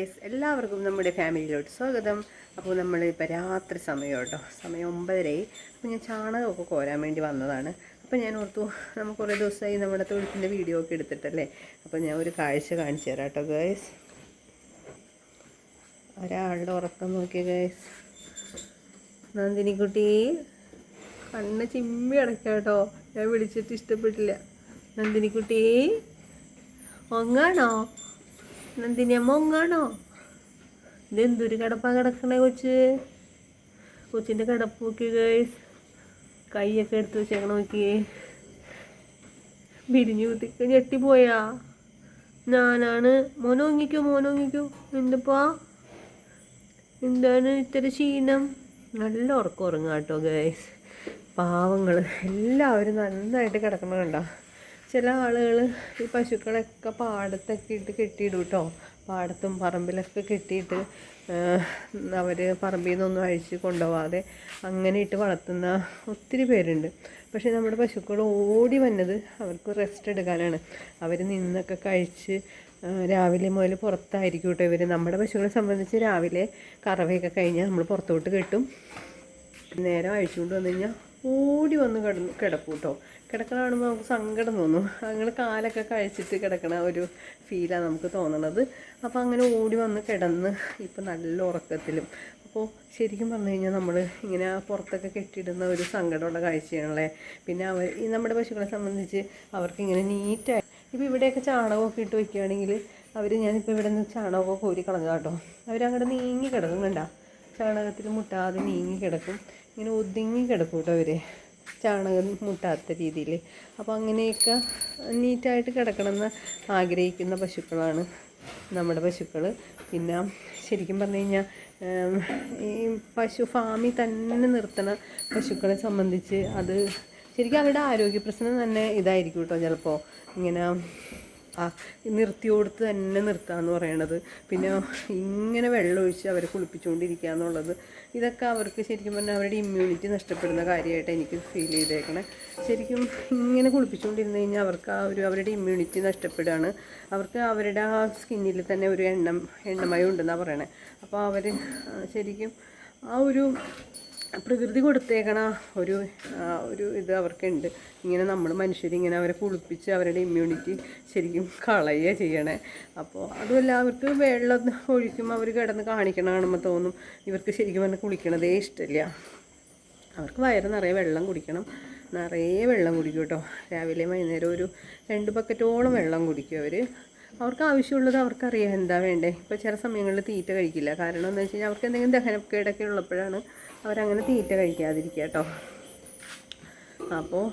Guys എല്ലാവർക്കും നമ്മുടെ ഫാമിലിയിലോട്ട് സ്വാഗതം. അപ്പോൾ നമ്മൾ ഇപ്പോൾ രാത്രി സമയം കേട്ടോ സമയം ഒമ്പതരയായി. അപ്പോൾ ഞാൻ ചാണകമൊക്കെ കോരാൻ വേണ്ടി വന്നതാണ്. അപ്പോൾ ഞാൻ ഓർത്തു നമുക്ക് കുറേ ദിവസമായി നമ്മുടെ തൊഴുത്തിന്റെ വീഡിയോ ഒക്കെ എടുത്തിട്ടല്ലേ? അപ്പോൾ ഞാൻ ഒരു കാഴ്ച കാണിച്ചു തരാം കേട്ടോ ഗൈസ് ഒരാളുടെ ഉറക്കം നോക്കിയ ഗൈസ് നന്ദിനിക്കുട്ടി കണ്ണ് ചിമ്മി അടയ്ക്കാം കേട്ടോ. ഞാൻ വിളിച്ചിട്ട് ഇഷ്ടപ്പെട്ടില്ല. നന്ദിനിക്കുട്ടി ഒങ്ങാണോ നന്ദിനിയമ്മ ഒങ്ങാണോ ഇതെന്തൊരു കിടപ്പാ കിടക്കണേ കൊച്ച്? കൊച്ചിന്റെ കിടപ്പ് നോക്കി കൈയൊക്കെ എടുത്ത് വെച്ചേക്കണ നോക്കിയേ. വിരിഞ്ഞു കുത്തിക്ക് ഞെട്ടിപ്പോയാ. ഞാനാണ്. മോനോങ്ങിക്കോ മോനോങ്ങിക്കോ എന്തപ്പാ? എന്താണ് ഇത്ര ക്ഷീണം? നല്ല ഉറക്കം ഉറങ്ങാം കേട്ടോ ഗൈസ് പാവങ്ങൾ എല്ലാവരും നന്നായിട്ട് കിടക്കണ കണ്ടോ. ചില ആളുകൾ ഈ പശുക്കളൊക്കെ പാടത്തൊക്കെ ഇട്ട് കെട്ടിയിടും കേട്ടോ പാടത്തും പറമ്പിലൊക്കെ കെട്ടിയിട്ട് അവർ പറമ്പിൽ നിന്നൊന്നും അഴിച്ച് കൊണ്ടുപോകാതെ അങ്ങനെ ഇട്ട് വളർത്തുന്ന ഒത്തിരി പേരുണ്ട്. പക്ഷേ നമ്മുടെ പശുക്കൾ ഓടി വന്നത് അവർക്ക് റെസ്റ്റ് എടുക്കാനാണ്. അവർ നിന്നൊക്കെ കഴിച്ച് രാവിലെ മുതൽ പുറത്തായിരിക്കും കേട്ടോ ഇവർ നമ്മുടെ പശുക്കളെ സംബന്ധിച്ച് രാവിലെ കറവയൊക്കെ കഴിഞ്ഞാൽ നമ്മൾ പുറത്തോട്ട് കെട്ടും. നേരം അഴിച്ചുകൊണ്ട് വന്നു കഴിഞ്ഞാൽ ഓടി വന്ന് കിടന്നു കിടക്കും കേട്ടോ കിടക്കണ കാണുമ്പോൾ നമുക്ക് സങ്കടം തോന്നും. അങ്ങനെ കാലൊക്കെ കഴിച്ചിട്ട് കിടക്കണ ഒരു ഫീലാണ് നമുക്ക് തോന്നണത്. അപ്പോൾ അങ്ങനെ ഓടി വന്ന് കിടന്ന് ഇപ്പം നല്ല ഉറക്കത്തിലും. അപ്പോൾ ശരിക്കും പറഞ്ഞു കഴിഞ്ഞാൽ നമ്മൾ ഇങ്ങനെ പുറത്തൊക്കെ കെട്ടിയിടുന്ന ഒരു സങ്കടമുള്ള കാഴ്ചയാണല്ലേ? പിന്നെ അവർ ഈ നമ്മുടെ പശുക്കളെ സംബന്ധിച്ച് അവർക്ക് ഇങ്ങനെ നീറ്റായി ഇപ്പോൾ ഇവിടെയൊക്കെ ചാണകമൊക്കെ ഇട്ട് വയ്ക്കുകയാണെങ്കിൽ അവർ ഞാനിപ്പോൾ ഇവിടെ നിന്ന് ചാണകമൊക്കെ കോരി കളഞ്ഞ കേട്ടോ അവരങ്ങോട്ട് നീങ്ങി കിടക്കുന്നുണ്ടാ. ചാണകത്തിൽ മുട്ടാതെ നീങ്ങി കിടക്കും. ഇങ്ങനെ ഒതുങ്ങി കിടക്കും കേട്ടോ അവർ ചാണകം മുട്ടാത്ത രീതിയിൽ അപ്പോൾ അങ്ങനെയൊക്കെ നീറ്റായിട്ട് കിടക്കണമെന്ന് ആഗ്രഹിക്കുന്ന പശുക്കളാണ് നമ്മുടെ പശുക്കൾ പിന്നെ ശരിക്കും പറഞ്ഞു കഴിഞ്ഞാൽ ഈ പശു ഫാമിൽ തന്നെ നിർത്തണ പശുക്കളെ സംബന്ധിച്ച് അത് ശരിക്കും അവരുടെ ആരോഗ്യ പ്രശ്നം തന്നെ ഇതായിരിക്കും കേട്ടോ ചിലപ്പോൾ ഇങ്ങനെ നിർത്തി കൊടുത്ത് തന്നെ നിർത്താന്ന് പറയണത്. പിന്നെ ഇങ്ങനെ വെള്ളം ഒഴിച്ച് അവരെ കുളിപ്പിച്ചുകൊണ്ടിരിക്കുക എന്നുള്ളത് ഇതൊക്കെ അവർക്ക് ശരിക്കും പറഞ്ഞാൽ അവരുടെ ഇമ്മ്യൂണിറ്റി നഷ്ടപ്പെടുന്ന കാര്യമായിട്ട് എനിക്ക് ഫീൽ ചെയ്തേക്കണേ. ശരിക്കും ഇങ്ങനെ കുളിപ്പിച്ചുകൊണ്ടിരുന്ന് കഴിഞ്ഞാൽ അവർക്ക് ആ ഒരു അവരുടെ ഇമ്മ്യൂണിറ്റി നഷ്ടപ്പെടുകയാണ്. അവർക്ക് അവരുടെ ആ സ്കിന്നിൽ തന്നെ ഒരു എണ്ണം എണ്ണമയം ഉണ്ടെന്നാണ് പറയണേ. അപ്പോൾ അവർ ശരിക്കും ആ ഒരു പ്രകൃതി കൊടുത്തേക്കണ ഒരു ഒരു ഇത് അവർക്കുണ്ട്. ഇങ്ങനെ നമ്മൾ മനുഷ്യരിങ്ങനെ അവരെ കുളിപ്പിച്ച് അവരുടെ ഇമ്മ്യൂണിറ്റി ശരിക്കും കളയുക ചെയ്യണേ. അപ്പോൾ അതുമല്ല അവർക്ക് വെള്ളം ഒഴിക്കും അവർ കിടന്ന് കാണിക്കണ കാണുമ്പോൾ തോന്നും ഇവർക്ക് ശരിക്കും പറഞ്ഞാൽ കുളിക്കണതേ ഇഷ്ടമില്ല അവർക്ക് വയറ് നിറയെ വെള്ളം കുടിക്കണം. നിറയെ വെള്ളം കുടിക്കും കേട്ടോ. രാവിലെ വൈകുന്നേരം ഒരു രണ്ട് ബക്കറ്റോളം വെള്ളം കുടിക്കും അവർ അവർക്ക് ആവശ്യമുള്ളത് അവർക്കറിയാം എന്താ വേണ്ടേ. ഇപ്പോൾ ചില സമയങ്ങളിൽ തീറ്റ കഴിക്കില്ല. കാരണം എന്താ വെച്ച് കഴിഞ്ഞാൽ അവർക്ക് എന്തെങ്കിലും ദഹനക്കേടൊക്കെ ഉള്ളപ്പോഴാണ് അവരങ്ങനെ തീറ്റ കഴിക്കാതിരിക്കുക കേട്ടോ. അപ്പോൾ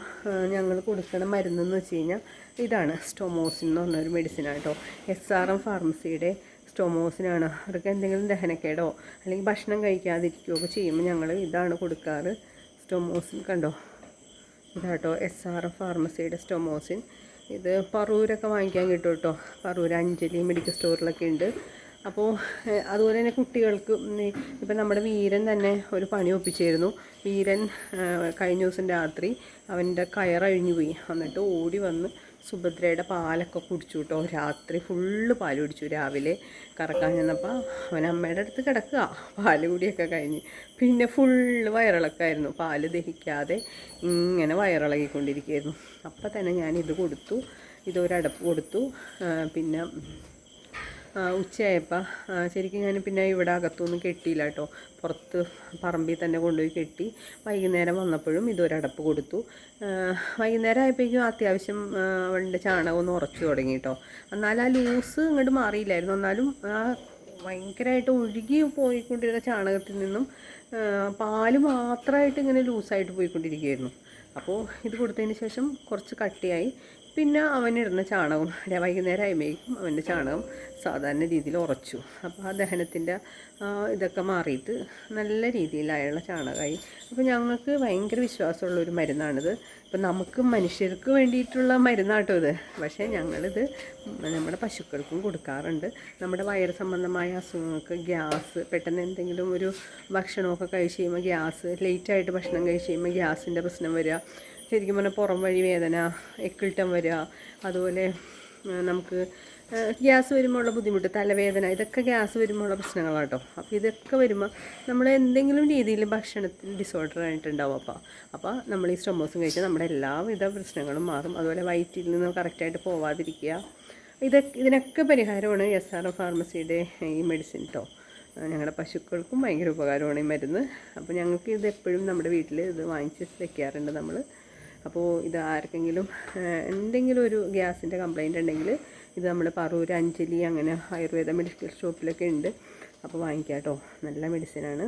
ഞങ്ങൾ കൊടുക്കണ മരുന്നെന്ന് വെച്ച് കഴിഞ്ഞാൽ ഇതാണ് സ്റ്റൊമോസിൻ എന്ന് പറഞ്ഞൊരു മെഡിസിനാണ് കേട്ടോ. എസ് ആർ എം ഫാർമസിയുടെ സ്റ്റൊമോസിനാണ്. അവർക്ക് എന്തെങ്കിലും ദഹനക്കേടോ അല്ലെങ്കിൽ ഭക്ഷണം കഴിക്കാതിരിക്കുകയോ ഒക്കെ ചെയ്യുമ്പോൾ ഞങ്ങൾ ഇതാണ് കൊടുക്കാറ് സ്റ്റൊമോസിൻ കണ്ടോ? ഇതാട്ടോ എസ് ആർ എം ഫാർമസിയുടെ സ്റ്റൊമോസിൻ. ഇത് പറൂരൊക്കെ വാങ്ങിക്കാൻ കിട്ടും കേട്ടോ. പറൂർ അഞ്ജലി മെഡിക്കൽ സ്റ്റോറിലൊക്കെ ഉണ്ട്. അപ്പോൾ അതുപോലെ തന്നെ കുട്ടികൾക്ക് ഇപ്പം നമ്മുടെ വീരൻ തന്നെ ഒരു പണി ഒപ്പിച്ചായിരുന്നു വീരൻ കഴിഞ്ഞ ദിവസം രാത്രി അവന്റെ കയറഴിഞ്ഞു പോയി. എന്നിട്ട് ഓടി വന്ന് സുഭദ്രയുടെ പാലൊക്കെ കുടിച്ചു കേട്ടോ രാത്രി ഫുള്ള് പാൽ കുടിച്ചു. രാവിലെ കറക്കാൻ ചെന്നപ്പോൾ അവൻ അമ്മയുടെ അടുത്ത് കിടക്കുക. പാൽ കൂടിയൊക്കെ കഴിഞ്ഞ്. പിന്നെ ഫുള്ള് വയറിളക്കായിരുന്നു പാൽ ദഹിക്കാതെ ഇങ്ങനെ വയറിളകിക്കൊണ്ടിരിക്കുകയായിരുന്നു. അപ്പം തന്നെ ഞാൻ ഇത് കൊടുത്തു. ഇതൊരടപ്പ് കൊടുത്തു. പിന്നെ ഉച്ചയായപ്പോൾ ശരിക്കും ഞാൻ പിന്നെ ഇവിടെ അകത്തൊന്നും കെട്ടിയില്ല കേട്ടോ. പുറത്ത് പറമ്പിൽ തന്നെ കൊണ്ടുപോയി കെട്ടി വൈകുന്നേരം വന്നപ്പോഴും ഇതൊരടപ്പ് കൊടുത്തു. വൈകുന്നേരം ആയപ്പോഴേക്കും അത്യാവശ്യം അവളുടെ ചാണകം ഒന്ന് ഉറച്ചു തുടങ്ങി കേട്ടോ. എന്നാൽ ആ ലൂസ് ഇങ്ങോട്ട് മാറിയില്ലായിരുന്നു. എന്നാലും ആ ഭയങ്കരമായിട്ട് ഒഴുകി പോയിക്കൊണ്ടിരുന്ന ചാണകത്തിൽ നിന്നും പാൽ മാത്രമായിട്ട് ഇങ്ങനെ ലൂസായിട്ട് പോയിക്കൊണ്ടിരിക്കുകയായിരുന്നു. അപ്പോൾ ഇത് കൊടുത്തതിന് ശേഷം കുറച്ച് കട്ടിയായി. പിന്നെ അവനിടുന്ന ചാണകം വൈകുന്നേരം അയമേക്കും അവന്റെ ചാണകം സാധാരണ രീതിയിൽ ഉറച്ചു. അപ്പോൾ ആ ദഹനത്തിന്റെ ഇതൊക്കെ മാറിയിട്ട് നല്ല രീതിയിലായുള്ള ചാണകമായി. അപ്പോൾ ഞങ്ങൾക്ക് ഭയങ്കര വിശ്വാസമുള്ള ഒരു മരുന്നാണിത്. ഇപ്പം നമുക്ക് മനുഷ്യർക്ക് വേണ്ടിയിട്ടുള്ള മരുന്നാട്ടോ ഇത്. പക്ഷേ ഞങ്ങളിത് നമ്മുടെ പശുക്കൾക്കും കൊടുക്കാറുണ്ട്. നമ്മുടെ വയറ് സംബന്ധമായ അസുഖങ്ങൾക്ക് ഗ്യാസ് പെട്ടെന്ന് എന്തെങ്കിലും ഒരു ഭക്ഷണമൊക്കെ കഴിച്ച് കഴിയുമ്പോൾ ഗ്യാസ് ലേറ്റായിട്ട് ഭക്ഷണം കഴിച്ച് കഴിയുമ്പോൾ ഗ്യാസിന്റെ പ്രശ്നം വരിക. ശരിക്കും പറഞ്ഞാൽ പുറം വഴി വേദന എക്കിൾട്ടം വരിക അതുപോലെ നമുക്ക് ഗ്യാസ് വരുമ്പോൾ ഉള്ള ബുദ്ധിമുട്ട് തലവേദന ഇതൊക്കെ ഗ്യാസ് വരുമ്പോൾ ഉള്ള പ്രശ്നങ്ങളാണ് കേട്ടോ അപ്പോൾ ഇതൊക്കെ വരുമ്പോൾ നമ്മൾ എന്തെങ്കിലും രീതിയിൽ ഭക്ഷണത്തിൽ ഡിസോർഡർ ആയിട്ടുണ്ടാവും. അപ്പോൾ അപ്പോൾ നമ്മൾ ഈ സ്ട്രമോസും കഴിച്ചാൽ നമ്മുടെ എല്ലാവിധ പ്രശ്നങ്ങളും മാറും. അതുപോലെ വയറ്റിൽ നിന്ന് കറക്റ്റായിട്ട് പോവാതിരിക്കുക. ഇത് ഇതിനൊക്കെ പരിഹാരമാണ് എസ് ആർ ഫാർമസിയുടെ ഈ മെഡിസിൻ കേട്ടോ ഞങ്ങളുടെ പശുക്കൾക്കും ഭയങ്കര ഉപകാരമാണ് ഈ മരുന്ന്. അപ്പോൾ ഞങ്ങൾക്ക് ഇത് എപ്പോഴും നമ്മുടെ വീട്ടിൽ ഇത് വാങ്ങിച്ച് വെക്കാറുണ്ട് നമ്മൾ അപ്പോൾ ഇത് ആർക്കെങ്കിലും എന്തെങ്കിലും ഒരു ഗ്യാസിന്റെ കംപ്ലൈന്റ് ഉണ്ടെങ്കിൽ ഇത് നമ്മൾ പറൂർ അഞ്ജലി അങ്ങനെ ആയുർവേദ മെഡിക്കൽ ഷോപ്പിലൊക്കെ ഉണ്ട്. അപ്പോൾ വാങ്ങിക്കാം കേട്ടോ നല്ല മെഡിസിനാണ്.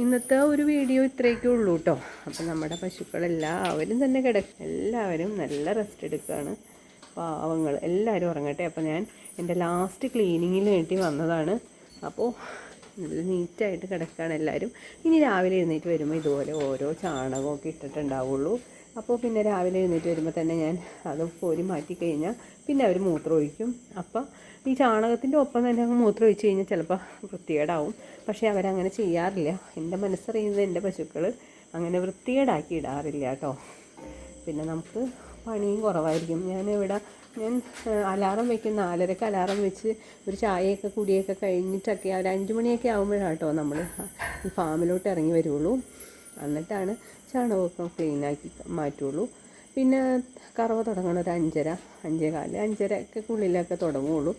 ഇന്നത്തെ ഒരു വീഡിയോ ഇത്രയൊക്കെ ഉള്ളൂ കേട്ടോ അപ്പം നമ്മുടെ പശുക്കളെല്ലാവരും തന്നെ കിടക്ക എല്ലാവരും നല്ല റെസ്റ്റ് എടുക്കുകയാണ് പാവങ്ങൾ എല്ലാവരും ഉറങ്ങട്ടെ. അപ്പോൾ ഞാൻ എന്റെ ലാസ്റ്റ് ക്ലീനിങ്ങിന് വേണ്ടി വന്നതാണ്. അപ്പോൾ നല്ല നീറ്റായിട്ട് കിടക്കുകയാണ് എല്ലാവരും. ഇനി രാവിലെ എഴുന്നേറ്റ് വരുമ്പോൾ ഇതുപോലെ ഓരോ ചാണകമൊക്കെ ഇട്ടിട്ടുണ്ടാവുള്ളൂ. അപ്പോൾ പിന്നെ രാവിലെ എഴുന്നേറ്റ് വരുമ്പോൾ തന്നെ ഞാൻ അത് കോരി മാറ്റി കഴിഞ്ഞാൽ പിന്നെ അവർ മൂത്രം ഒഴിക്കും അപ്പം ഈ ചാണകത്തിന്റെ ഒപ്പം തന്നെ മൂത്രം ഒഴിച്ച് കഴിഞ്ഞാൽ ചിലപ്പോൾ വൃത്തികേടാവും. പക്ഷേ അവരങ്ങനെ ചെയ്യാറില്ല. എന്റെ മനസ്സറിയുന്നത് എന്റെ പശുക്കൾ അങ്ങനെ വൃത്തികേടാക്കി ഇടാറില്ല കേട്ടോ. പിന്നെ നമുക്ക് പണിയും കുറവായിരിക്കും. ഞാൻ ഇവിടെ ഞാൻ അലാറം വെക്കും നാലരക്ക് അലാറം വെച്ച് ഒരു ചായയൊക്കെ കുടിയൊക്കെ കഴിഞ്ഞിട്ടൊക്കെ ഒരു അഞ്ച് മണിയൊക്കെ ആകുമ്പോഴാണ് നമ്മൾ ഈ ഫാമിലോട്ട് ഇറങ്ങി വരുള്ളൂ. എന്നിട്ടാണ് ചാണകമൊക്കെ ക്ലീനാക്കി മാറ്റുള്ളൂ. പിന്നെ കറവ തുടങ്ങണം ഒരു അഞ്ചര അഞ്ചേ കാൽ അഞ്ചരക്ക് ഉള്ളിലൊക്കെ തുടങ്ങുള്ളൂ.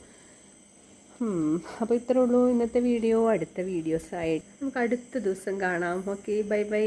അപ്പോൾ ഇത്രേ ഉള്ളൂ ഇന്നത്തെ വീഡിയോ. അടുത്ത വീഡിയോസായിട്ട് നമുക്ക് അടുത്ത ദിവസം കാണാം. Okay bye bye.